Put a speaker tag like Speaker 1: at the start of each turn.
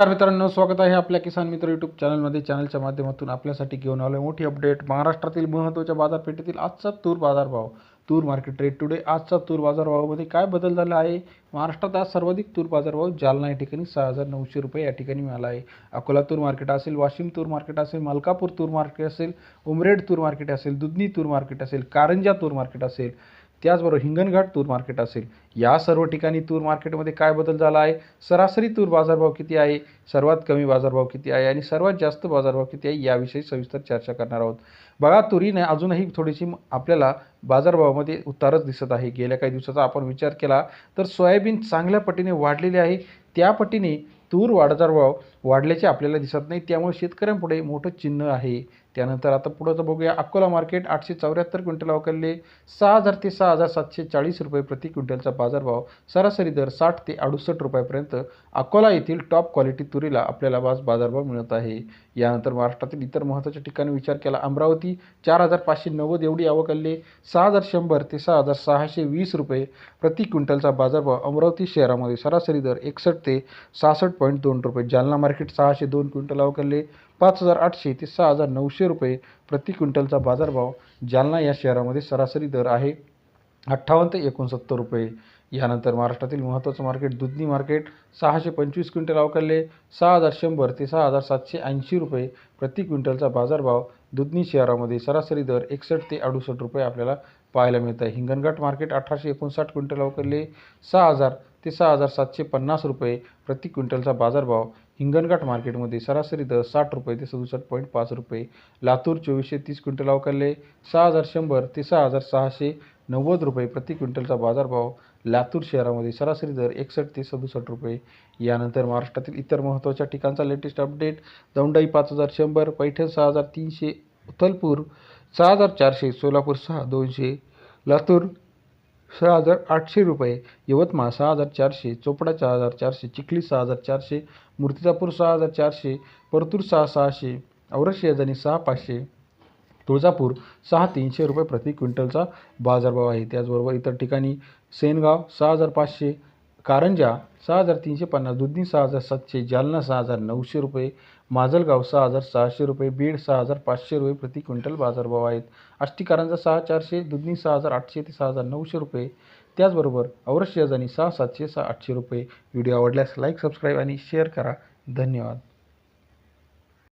Speaker 1: नमस्कार मित्रांनो स्वागत आहे आपल्या किसान मित्र यूट्यूब चॅनलमध्ये चॅनलच्या माध्यमातून आपल्यासाठी घेऊन आलो मोठी अपडेट महाराष्ट्रातील महत्त्वाच्या बाजारपेठेतील आजचा तूर बाजारभाव. तूर मार्केट रेट टुडे आजचा तूर बाजारभावामध्ये काय बदल झाला आहे? महाराष्ट्रात आज सर्वाधिक तूर बाजारभाव जालना या ठिकाणी सहा हजार नऊशे रुपये या ठिकाणी मिळाला आहे. अकोला तूर मार्केट असेल वाशिम तूर मार्केट असेल मलकापूर तूर मार्केट असेल उमरेड तूर मार्केट असेल दुधनी तूर मार्केट असेल कारंजा तूर मार्केट असेल त्याचबरोबर हिंगणघाट तूर मार्केट असेल या सर्व ठिकाणी तूर मार्केटमध्ये काय बदल झाला आहे? सरासरी तूर बाजारभाव किती आहे? सर्वात कमी बाजारभाव किती आहे? आणि सर्वात जास्त बाजारभाव किती आहे? याविषयी सविस्तर चर्चा करणार आहोत. बघा तुरीने अजूनही थोडीशी आपल्याला बाजारभावामध्ये उतारच दिसत आहे. गेल्या काही दिवसाचा आपण विचार केला तर सोयाबीन चांगल्या पटीने वाढलेली आहे. त्या पटीने तूर बाजारभाव वाढल्याचे आपल्याला दिसत नाही. त्यामुळे शेतकऱ्यांपुढे मोठं चिन्ह आहे. त्यानंतर आता पुढं तर बघूया. अकोला मार्केट आठशे चौऱ्याहत्तर क्विंटल अवकलले सहा हजार ते सहा हजार सातशे चाळीस रुपये प्रति क्विंटलचा बाजारभाव सरासरी दर साठ ते अडुसष्ट रुपयापर्यंत. अकोला येथील टॉप क्वालिटी तुरीला आपल्याला आज बाजारभाव मिळत आहे. यानंतर महाराष्ट्रातील इतर महत्त्वाच्या ठिकाणी विचार केला. अमरावती चार हजार पाचशे नव्वद एवढी अवकलले सहा हजार शंभर ते सहा हजार सहाशे वीस रुपये प्रति क्विंटलचा बाजारभाव अमरावती शहरामध्ये सरासरी दर एकसष्ट ते सहासष्ट पॉईंट दोन रुपये. जालना मार्केट सहाशे दोन क्विंटल अवकलले पाच हजार आठशे ते सहा हजार नऊशे रुपये प्रति क्विंटलचा बाजारभाव जालना या शहरामध्ये सरासरी दर आहे. अठ्ठावन्न ते एकोणसत्तर रुपये. यानंतर महाराष्ट्रातील महत्त्वाचं मार्केट दुधनी मार्केट सहाशे पंचवीस क्विंटल अवकलले सहा हजार शंभर ते सहा हजार सातशे ऐंशी रुपये प्रति क्विंटलचा बाजारभाव दुधनी शहरामध्ये सरासरी दर एकसष्ट ते अडुसष्ट रुपये आपल्याला पाहायला मिळत आहे. हिंगणघाट मार्केट अठराशे एकोणसाठ क्विंटल अवकलले सहा हजार ते सहा हजार सातशे पन्नास रुपये प्रति क्विंटलचा बाजारभाव हिंगणघाट मार्केटमध्ये सरासरी दर साठ रुपये ते सदुसष्ट पॉईंट पाच रुपये. लातूर चोवीसशे तीस क्विंटल अवकलले सहा हजार शंभर ते सहा हजार सहाशे नव्वद रुपये प्रति क्विंटलचा बाजारभाव लातूर शहरामध्ये सरासरी दर एकसष्ट ते सदुसष्ट रुपये. यानंतर महाराष्ट्रातील इतर महत्त्वाच्या ठिकाणचा लेटेस्ट अपडेट दौंडाई पाच हजार शंभर पैठण सहा हजार तीनशे उथलपूर सहा हजार चारशे सोलापूर सहा दोनशे लातूर सहा हजार आठशे रुपये यवतमाळ सहा हजार चारशे चोपडा चार हजार चारशे चिखली सहा हजार चारशे मूर्तिजापूर सहा हजार चारशे परतूर सहा सहाशे औरंगाबाद सहा पाचशे तुळजापूर सहा तीनशे रुपये प्रति क्विंटलचा बाजारभाव आहे. त्याचबरोबर इतर ठिकाणी सेनगाव सहा हजार पाचशे कारंजा सहा हजार तीनशे पन्नास दुधनी सहा हजार सातशे जालना सहा हजार नऊशे रुपये माजलगाव सहा हजार सहाशे रुपये बीड सहा हजार पाचशे रुपये प्रति क्विंटल बाजारभाव आहेत. आष्टी कारंजा सहा चारशे दुधनी सहा हजार आठशे ते सहा हजार नऊशे रुपये. त्याचबरोबर औरंगाबाद सहा सातशे सहा आठशे रुपये. व्हिडिओ आवडल्यास लाईक सबस्क्राईब आणि शेअर करा. धन्यवाद.